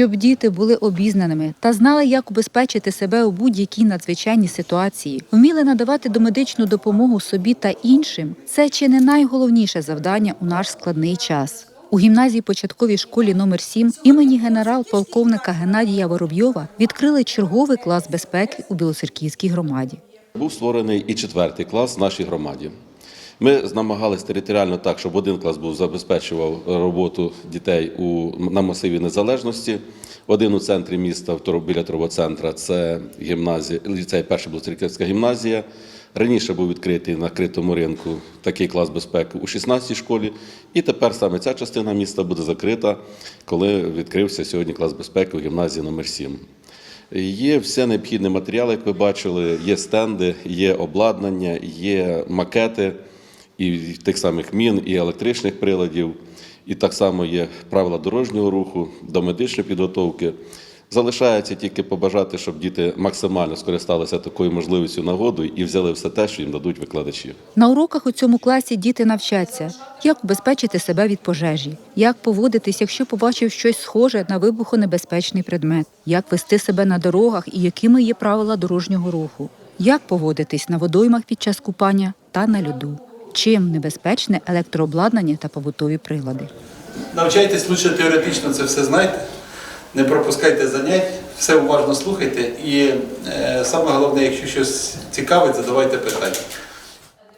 щоб діти були обізнаними та знали, як убезпечити себе у будь-якій надзвичайній ситуації, вміли надавати домедичну допомогу собі та іншим. Це чи не найголовніше завдання у наш складний час. У гімназії початковій школі номер 7 імені генерал-полковника Геннадія Воробйова відкрили черговий клас безпеки у Білоцерківській громаді. Був створений і четвертий клас в нашій громаді. Ми намагалися територіально так, щоб один клас був забезпечував роботу дітей у на масиві незалежності. Один у центрі міста, біля Тровоцентра, це гімназія, ліцей перша Білоцерківська гімназія. Раніше був відкритий на критому ринку такий клас безпеки у 16-й школі. І тепер саме ця частина міста буде закрита, коли відкрився сьогодні клас безпеки у гімназії номер 7. Є все необхідні матеріали, як ви бачили, є стенди, є обладнання, є макети і тих самих мін, і електричних приладів, і так само є правила дорожнього руху, до медичної підготовки. Залишається тільки побажати, щоб діти максимально скористалися такою можливістю нагодою і взяли все те, що їм дадуть викладачі. На уроках у цьому класі діти навчаться, як убезпечити себе від пожежі, як поводитись, якщо побачив щось схоже на вибухонебезпечний предмет, як вести себе на дорогах і якими є правила дорожнього руху, як поводитись на водоймах під час купання та на льоду, чим небезпечне електрообладнання та побутові прилади. Навчайтесь лише теоретично це все знайте, не пропускайте занять, все уважно слухайте і е, саме головне, якщо щось цікавить, задавайте питання.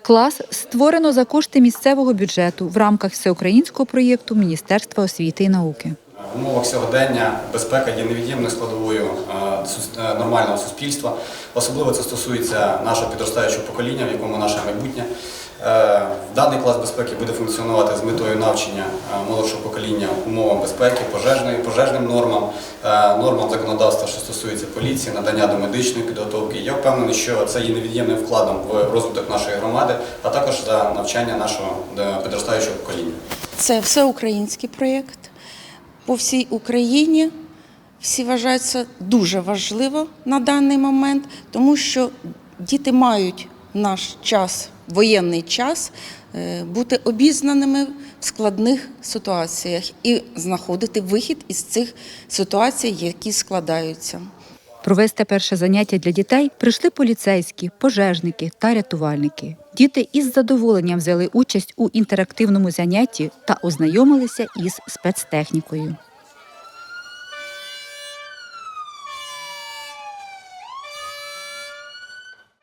Клас створено за кошти місцевого бюджету в рамках всеукраїнського проєкту Міністерства освіти і науки. В умовах сьогодення безпека є невід'ємною складовою е, е, нормального суспільства. Особливо це стосується нашого підростаючого покоління, в якому наше майбутнє. Е, Даний клас безпеки буде функціонувати з метою навчання е, молодшого покоління умовам безпеки, пожежним нормам, е, нормам законодавства, що стосується поліції, надання до медичної підготовки. Я впевнений, що це є невід'ємним вкладом в розвиток нашої громади, а також за навчання нашого підростаючого покоління. Це всеукраїнський проєкт по всій Україні. Всі вважають це дуже важливо на даний момент, тому що діти мають наш час, воєнний час, е, бути обізнаними в складних ситуаціях і знаходити вихід із цих ситуацій, які складаються. Провести перше заняття для дітей прийшли поліцейські, пожежники та рятувальники. Діти із задоволенням взяли участь у інтерактивному занятті та ознайомилися із спецтехнікою.